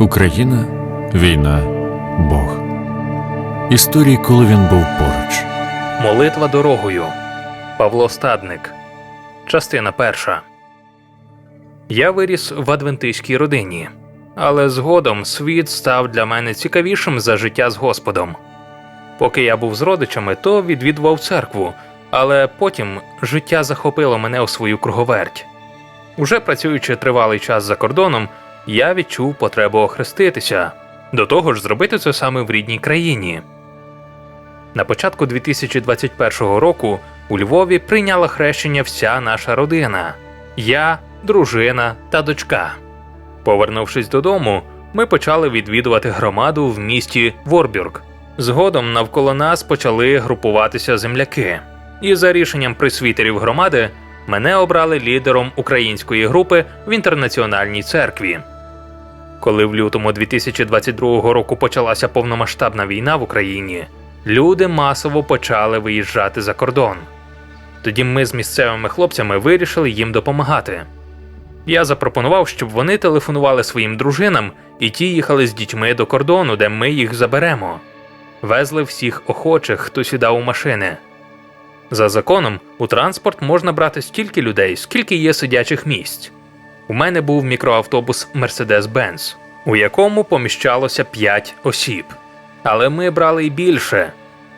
Україна, війна, Бог. Історії, коли він був поруч. Молитва дорогою. Павло Стадник. Частина перша. Я виріс в адвентистській родині, але згодом світ став для мене цікавішим за життя з Господом. Поки я був з родичами, то відвідував церкву, але потім життя захопило мене у свою круговерть. Уже працюючи тривалий час за кордоном, я відчув потребу охреститися, до того ж зробити це саме в рідній країні. На початку 2021 року у Львові прийняла хрещення вся наша родина я, дружина та дочка. Повернувшись додому, ми почали відвідувати громаду в місті Ворбюрг. Згодом навколо нас почали групуватися земляки, і за рішенням присвітерів громади мене обрали лідером української групи в інтернаціональній церкві. Коли в лютому 2022 року почалася повномасштабна війна в Україні, люди масово почали виїжджати за кордон. Тоді ми з місцевими хлопцями вирішили їм допомагати. Я запропонував, щоб вони телефонували своїм дружинам, і ті їхали з дітьми до кордону, де ми їх заберемо. Везли всіх охочих, хто сідав у машини. За законом, у транспорт можна брати стільки людей, скільки є сидячих місць. У мене був мікроавтобус Mercedes-Benz, у якому поміщалося 5 осіб. Але ми брали й більше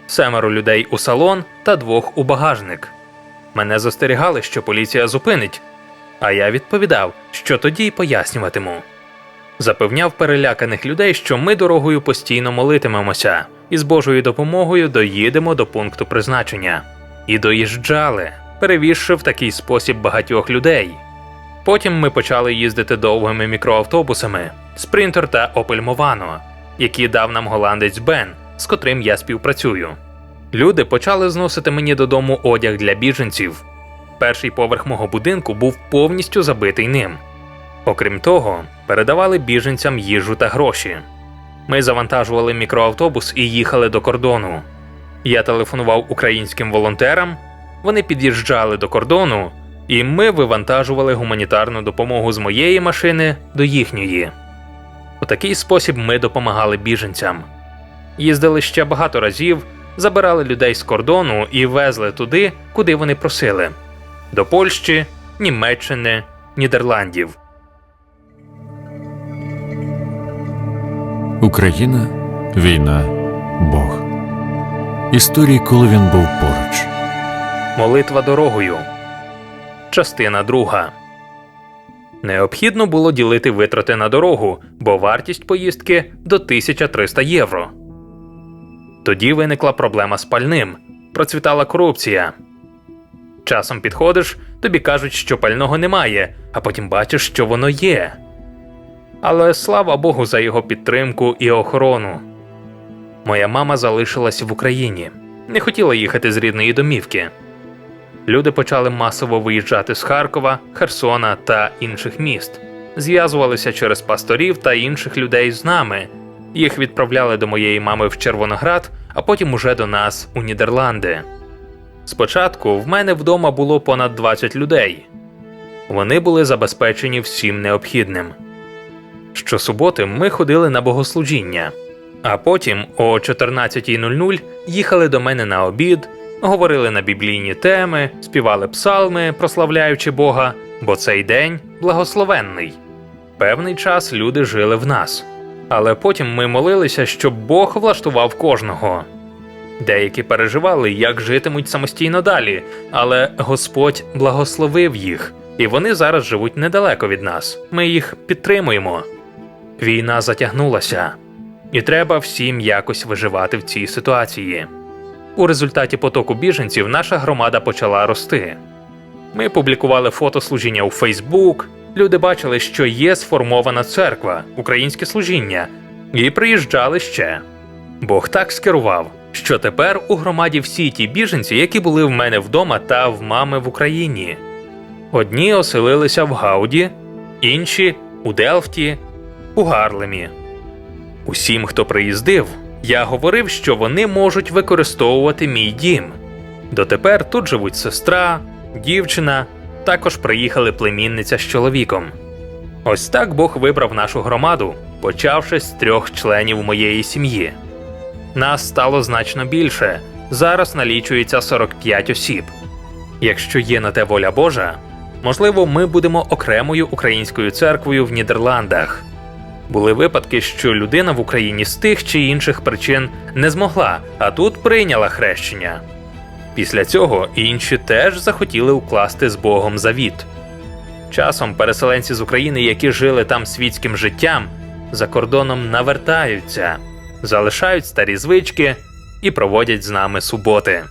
семеро людей у салон та двох у багажник. Мене застерігали, що поліція зупинить, а я відповідав, що тоді й пояснюватиму. Запевняв переляканих людей, що ми дорогою постійно молитимемося і з Божою допомогою доїдемо до пункту призначення. І доїжджали, перевізши в такий спосіб багатьох людей. Потім ми почали їздити довгими мікроавтобусами Sprinter та Opel Movano, які дав нам голландець Бен, з котрим я співпрацюю. Люди почали зносити мені додому одяг для біженців. Перший поверх мого будинку був повністю забитий ним. Окрім того, передавали біженцям їжу та гроші. Ми завантажували мікроавтобус і їхали до кордону. Я телефонував українським волонтерам, вони під'їжджали до кордону, і ми вивантажували гуманітарну допомогу з моєї машини до їхньої. У такий спосіб ми допомагали біженцям. Їздили ще багато разів, забирали людей з кордону і везли туди, куди вони просили до Польщі, Німеччини, Нідерландів. Україна, війна, Бог. Історії, коли він був поруч. Молитва дорогою. Частина друга. Необхідно було ділити витрати на дорогу, бо вартість поїздки до 1300 євро. Тоді виникла проблема з пальним. Процвітала корупція. Часом підходиш, тобі кажуть, що пального немає, а потім бачиш, що воно є. Але слава Богу за його підтримку і охорону. Моя мама залишилась в Україні, не хотіла їхати з рідної домівки. Люди почали масово виїжджати з Харкова, Херсона та інших міст, зв'язувалися через пасторів та інших людей з нами. Їх відправляли до моєї мами в Червоноград, а потім уже до нас у Нідерланди. Спочатку в мене вдома було понад 20 людей. Вони були забезпечені всім необхідним. Щосуботи ми ходили на богослужіння, а потім о 14.00 їхали до мене на обід, говорили на біблійні теми, співали псалми, прославляючи Бога, бо цей день благословенний. Певний час люди жили в нас, але потім ми молилися, щоб Бог влаштував кожного. Деякі переживали, як житимуть самостійно далі, але Господь благословив їх, і вони зараз живуть недалеко від нас. Ми їх підтримуємо. Війна затягнулася, і треба всім якось виживати в цій ситуації. У результаті потоку біженців наша громада почала рости. Ми публікували фото служіння у Фейсбук. Люди бачили, що є сформована церква, українське служіння, і приїжджали ще. Бог так скерував, що тепер у громаді всі ті біженці, які були в мене вдома та в мами в Україні. Одні оселилися в Гауді, інші у Делфті, у Гарлемі. Усім, хто приїздив, я говорив, що вони можуть використовувати мій дім. Дотепер тут живуть сестра, дівчина, також приїхали племінниця з чоловіком. Ось так Бог вибрав нашу громаду, почавши з трьох членів моєї сім'ї. Нас стало значно більше. Зараз налічується 45 осіб. Якщо є на те воля Божа, можливо, ми будемо окремою українською церквою в Нідерландах. Були випадки, що людина в Україні з тих чи інших причин не змогла, а тут прийняла хрещення. Після цього інші теж захотіли укласти з Богом завіт. Часом переселенці з України, які жили там світським життям, за кордоном навертаються, залишають старі звички і проводять з нами суботи.